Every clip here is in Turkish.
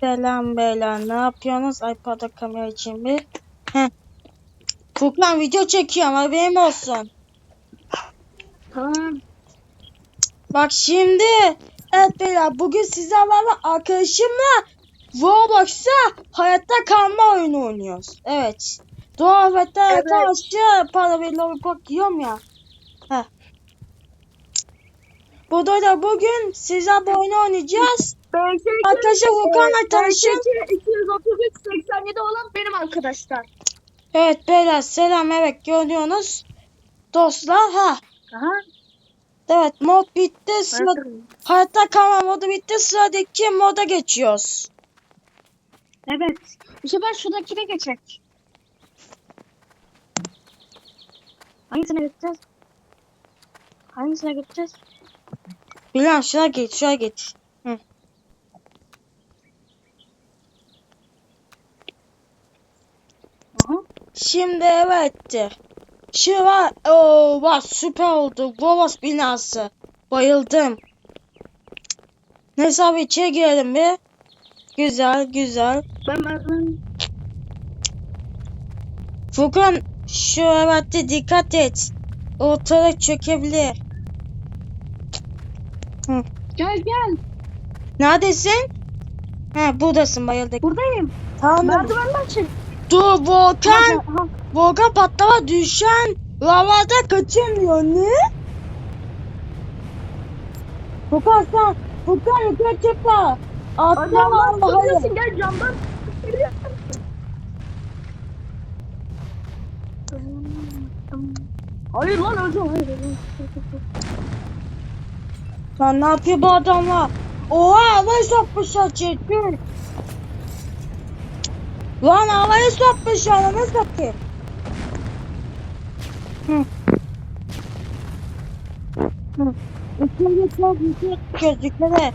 Selam beyler. Ne yapıyorsunuz? iPad'a kamera için bir. Heh. Furkan video çekiyorum haberim olsun. Tamam. Bak şimdi. Evet beyler bugün sizlerle arkadaşımla Roblox'ta hayatta kalma oyunu oynuyoruz. Evet. Doğa hayatta Evet. karşı para ve lollipop yiyorum ya. Burada da bugün sizlerle bu oyunu oynayacağız. Arkadaşlar Furkan'la tanışın. 233 87 olan benim arkadaşlar. Evet beyler selam evet görüyorsunuz. Dostlar ha. Aha. Evet mod bitti. Sıra, hayatta kalma modu bitti. Sıradaki moda geçiyoruz. Evet. Bu sefer şuradakine geçecek. Hangisine geçeceğiz? Hangisine geçeceğiz? Bilmem şuna geç şuna geç. Hı. Aha. Şimdi evet. Şu var. Oo, var süper oldu. Vovos binası. Bayıldım. Neyse abi içeri girelim bir. Güzel güzel. Ben ben Furkan şu evet dikkat et. Ortalık çökebilir. Gel gel. Neredesin? Ha buradasın bayıldık. Buradayım. Tamam. Merdivenden çık. Dur volkan. Aha. Volkan patlama düşen lavada kaçamıyor ne? Furkan sen. Furkan yukarı çıkma. Atlama Allah'ım. gel camdan. Hayır lan öleceğim. Hayır, hayır. Lan ne yapıyor bu adamlar? Oha havayı sokmuşlar çekil. Lan havayı sokmuşlar ne satayım? Hı. Hı. İçinde çok yüksek gözlükleri.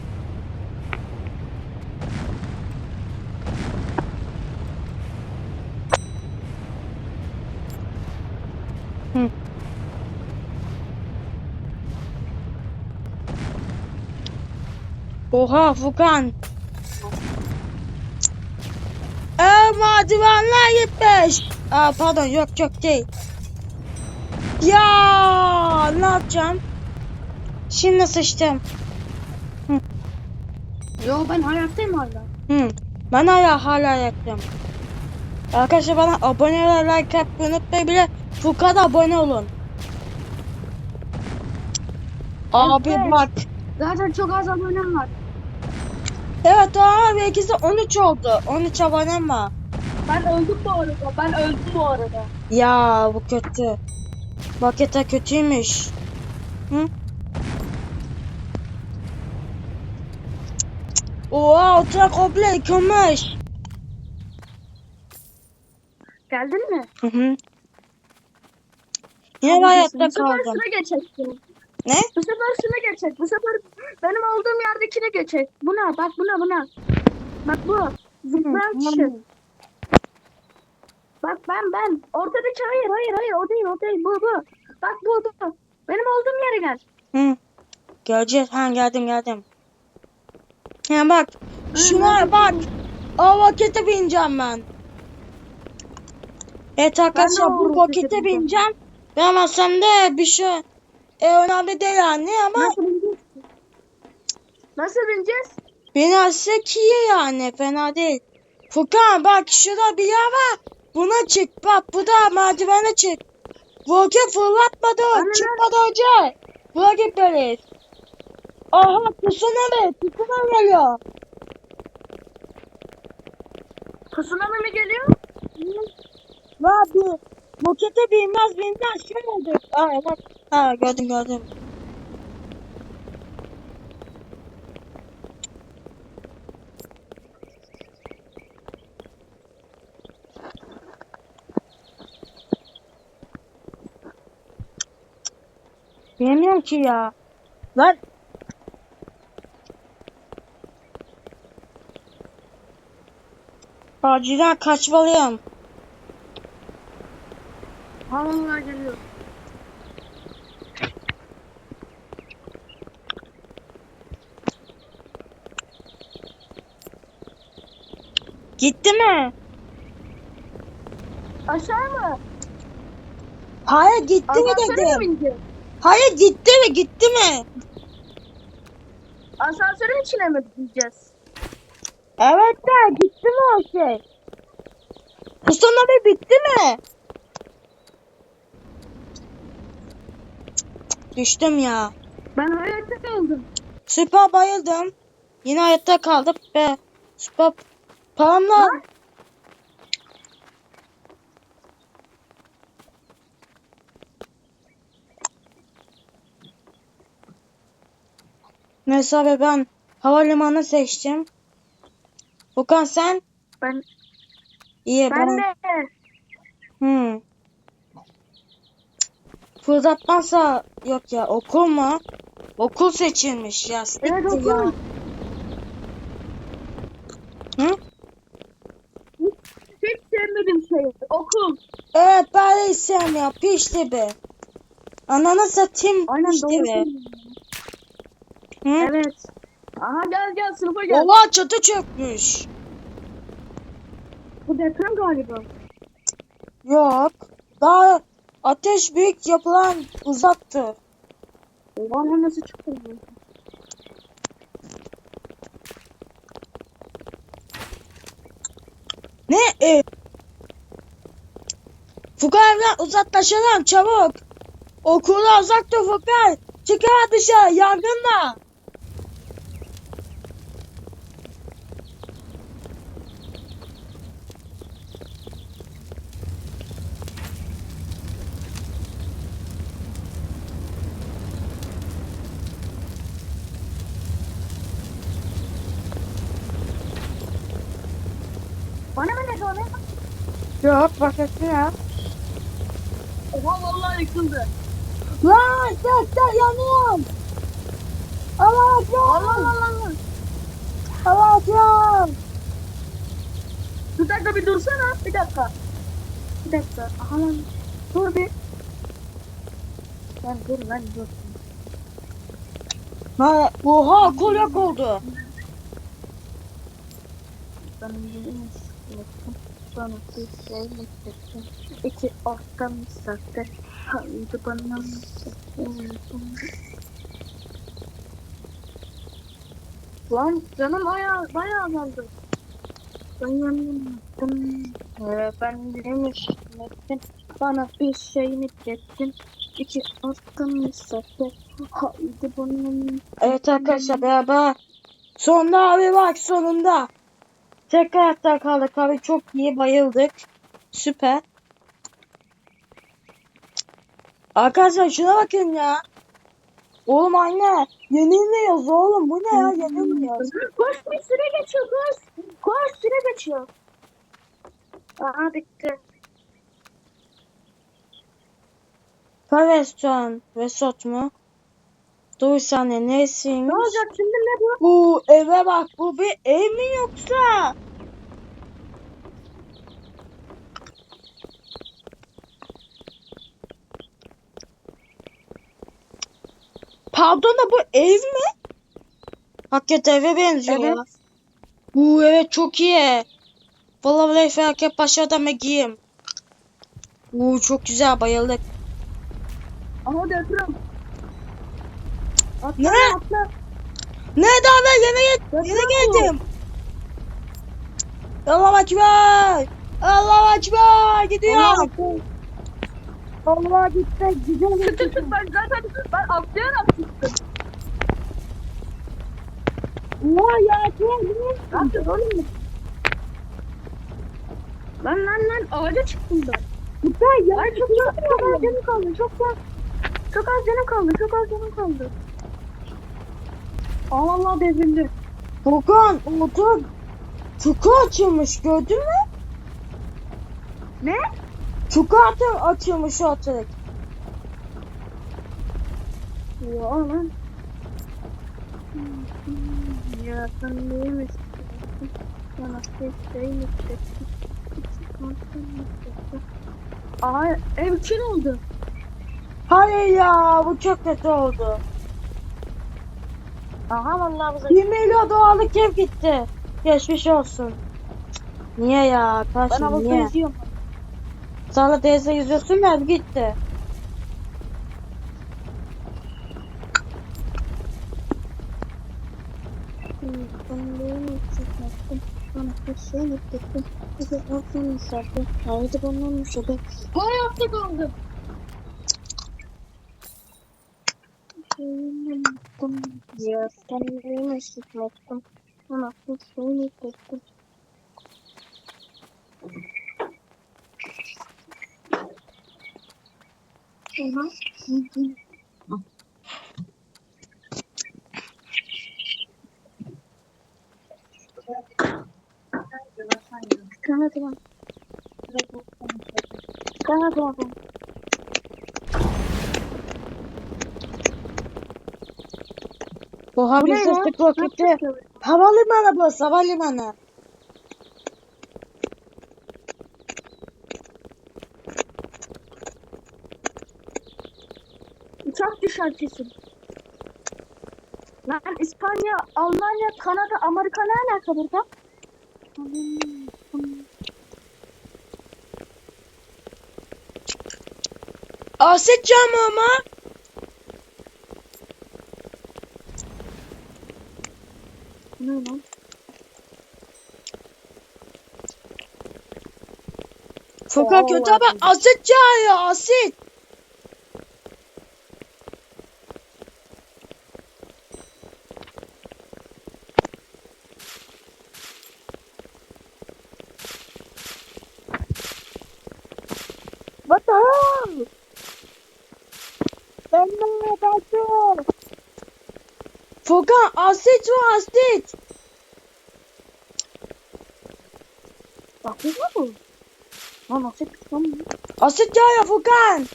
Hı. Oha Furkan. Ee, merdivenler gitmiş. Aa, pardon yok yok değil. Ya ne yapacağım? Şimdi sıçtım. Yo ben hayattayım hala. Hı. Ben hala hala yaktım. Arkadaşlar bana abone ve like yapmayı unutmayın bile Furkan'a abone olun. Abi Evet. bak. Zaten çok az abonem var. Evet ama belki de 13 oldu. 13 abonem var. Ben öldüm bu arada. Ben öldüm bu arada. Ya bu kötü. Maketa kötüymüş. Hı? Oha oturak komple yıkılmış. Geldin mi? Hı hı. Yine hayatta kaldım. şuna geçeceksin. Ne? Bu sefer şuna geçecek. Bu sefer benim olduğum yerdekine geçecek. Buna bak buna buna. Bak bu. Zıplayan kişi. Bak ben ben. Ortadaki hayır hayır hayır o değil o değil bu bu. Bak bu bu. Benim olduğum yere gel. Hı. Göreceğiz. Ha geldim geldim. Ya bak. Şuna bak. O vakete bineceğim ben. Evet arkadaşlar bu rokete bineceğim. Bilemezsem de bir şey e, önemli değil anne ama Nasıl bineceğiz? Nasıl bineceğiz? binersek iyi yani fena değil. Furkan bak şurada bir yer var. Buna çık bak bu da merdivene çık. Roket fırlatmadan Anne, çıkmadan önce. Roket böyle. Aha tsunami tsunami geliyor. Tsunami mi geliyor? Va bu rokete binmez binmez şey oldu. Aa bak. Ha gördüm gördüm. Bilmiyorum ki ya. Lan acilen kaçmalıyım. Havalar geliyor. Gitti mi? Aşağı mı? Hayır gitti mi Asansöre mi dedim. Hayır gitti mi gitti mi? Asansörün içine mi bineceğiz? Evet de gitti mi o şey? Sonra bir bitti mi? Düştüm ya. Ben hayatta kaldım. Süper bayıldım. Yine hayatta kaldık be. Süper paramla. Neyse abi ben havalimanı seçtim. Okan sen? Ben, İyi ben ben. de. Hmm. Fırlatmazsa yok ya okul mu? Okul seçilmiş ya. Evet okul. ya. Hı? Hiç sevmediğim şey. Okul. Evet ben de sevmiyorum. Piş gibi. Ananı satayım Aynen piş doğru. gibi. Hı? Evet. Aha gel gel sınıfa gel. Oha çatı çökmüş. Bu deprem galiba. Yok. Daha ateş büyük yapılan uzaktı. Oha lan nasıl çıktı bu? Ne? E? Furkan evden uzaklaşalım çabuk. Okula uzak dur Furkan. Çıkar dışarı yangınla. Bana mı ne kaldı? Yok başkası ya. Oha vallahi yıkıldı. Lan gel gel yanıyorum. Allah Allah Allah Allah Allah. Allah Allah. Bir dakika bir dursana. Bir dakika. Bir dakika. Aha lan. Dur bir. Lan dur lan dur. Ha, oha okul yok oldu. Ben yeni sıkıldım. Sonra bir şey beklettim. İki ortam sahte. Haydi bana Lan canım baya baya azaldı. Ben yandım. Ee, ben demiştim. Bana bir şey dedin? İki ortam sahte. Haydi bana Evet arkadaşlar beraber. Sonunda abi bak sonunda. Tek hayatta kaldık abi çok iyi bayıldık. Süper. Arkadaşlar şuna bakın ya. Oğlum anne yenilmiyoruz oğlum bu ne ya yenilmiyoruz. Koş bir süre geçiyor koş. Koş süre geçiyor. Aa bitti. Restoran, resort mu? Dur saniye Ne neresiymiş? olacak şimdi ne bu? Bu eve bak bu bir ev mi yoksa? Pardon da bu ev mi? Hakikaten eve benziyor. Evet. ya. Bu evet çok iyi. Vallahi vallahi felaket başladım giyeyim. Uuu çok güzel bayıldık. Aha deprem. Atla Ne? atla. Ne daha ben Deprem yeni bu. geldim. Allah ekber. Allah ekber gidiyorum. Allah gitti gidiyorum. ben zaten ben atlayarak çıktım. Allah ya Ne yapacağız oğlum? Lan lan lan ağaca çıktım ben. Süper ya. Ay çok çok çok az canım kaldı. Çok az. Çok az canım kaldı. Çok az canım kaldı. Aa vallahi devrildi. Otur. Çukur açılmış gördün mü? Ne? Çukur atı- açılmış ortalık. Ya lan. Ya sen niye mi Bana çekti? Aa ev için oldu. Hayır ya bu çok kötü oldu. Aha vallahi bize 1 milyon dolarlık ev gitti. Geçmiş olsun. Niye ya Ben arkadaşım havuzda yüzüyorum. Sana teyze yüzüyorsun da gitti. Bu hayatta kaldım. Kanka tamam. Kanka tamam. Oha Bu bir ne ya? seslik roketi. Havalimanı burası havalimanı. Uçak düşer kesin. Lan İspanya, Almanya, Kanada, Amerika ne alaka burada? Asit camı mı? Ne lan? Oo, kötü ama asit. yağıyor asit. What the hell? Ben ne yapacağım? Furkan asit var asit. Ne bu? Lan nasıl lan bu? Asit yağıyor Furkan.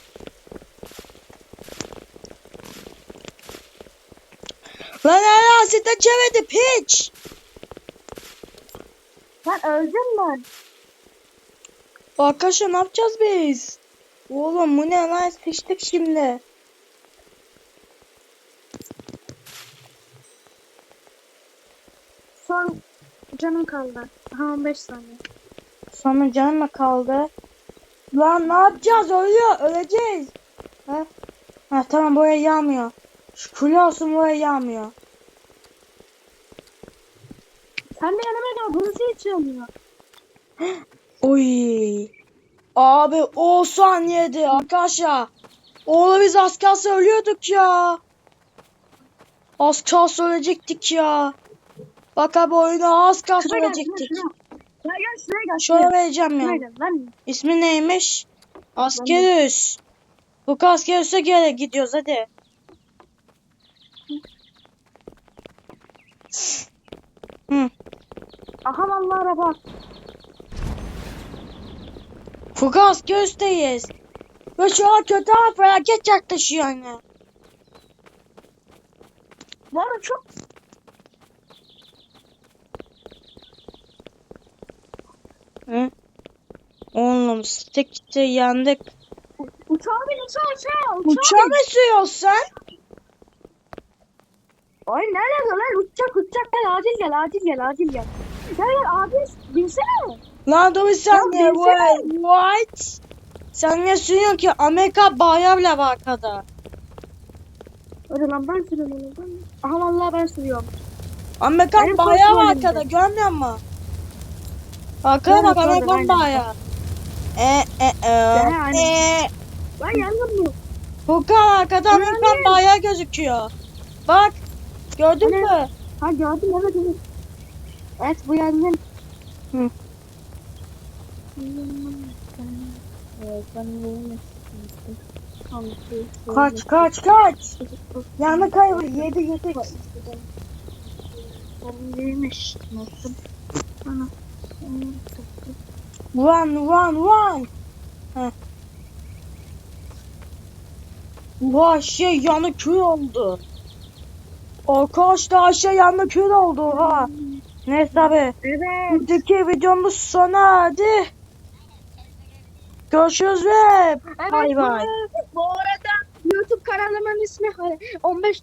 Lan hala asite çevirdi piç. Lan öldüm ben. Arkadaşlar ne yapacağız biz? Oğlum bu ne lan sıçtık şimdi. Son canım kaldı. Aha 15 saniye. Sonra canım mı kaldı? Lan ne yapacağız? Ölüyor. Öleceğiz. Ha? Ha tamam buraya yağmıyor. Şükürler olsun buraya yağmıyor. Sen de yanıma gel. Burası hiç yanmıyor. Oy. Abi o saniyede arkadaşlar. Oğlum biz az kalsın ölüyorduk ya. Az kalsın ölecektik ya. Bak abi oyuna az gel. ölecektik. Şuraya. Gel. Şuraya gel. Vereceğim Şuraya ya. gel. İsmi neymiş? Askerüs. Bu Askerüs'e göre gidiyoruz hadi. Hı. Aha vallahi araba. Fuga Askerüs'teyiz. Ve şu an kötü felaket yaklaşıyor yani. Bu arada çok Hı? Oğlum stekte yandık. uçağa bin uçağa uçağa. Uçağa Uçağa bin. mı sürüyorsun sen? Ay nerede lan uçacak uçacak gel acil gel acil gel acil gel. Gel gel acil binsene. Lan dur bir saniye. binsene. What? Sen ne sürüyorsun ki? Amerika bayağı bile var arkada. Hadi lan ben sürüyorum onu ben. Aha vallahi ben sürüyorum. Amerikan bayağı var arkada görmüyor musun? Benim bak Amerikan aynen. E e e. aynen. e. Lan yangın bu. Furkan arkada Aynen. Amerikan bayağı gözüküyor. Bak. Gördün Aynen. mü? Ha gördüm evet evet. Evet bu yangın. Hı. Kaç kaç kaç. Yanına kaybı yedi yedi. Neymiş? Nasıl? Ana. Run run run. Heh. Vay şey yanı kül oldu. Arkadaşlar aşağı yanı kül oldu ha. Neyse abi. Evet. Buradaki videomuz sona hadi. Görüşürüz ve bay bay. Bu arada YouTube kanalımın ismi 15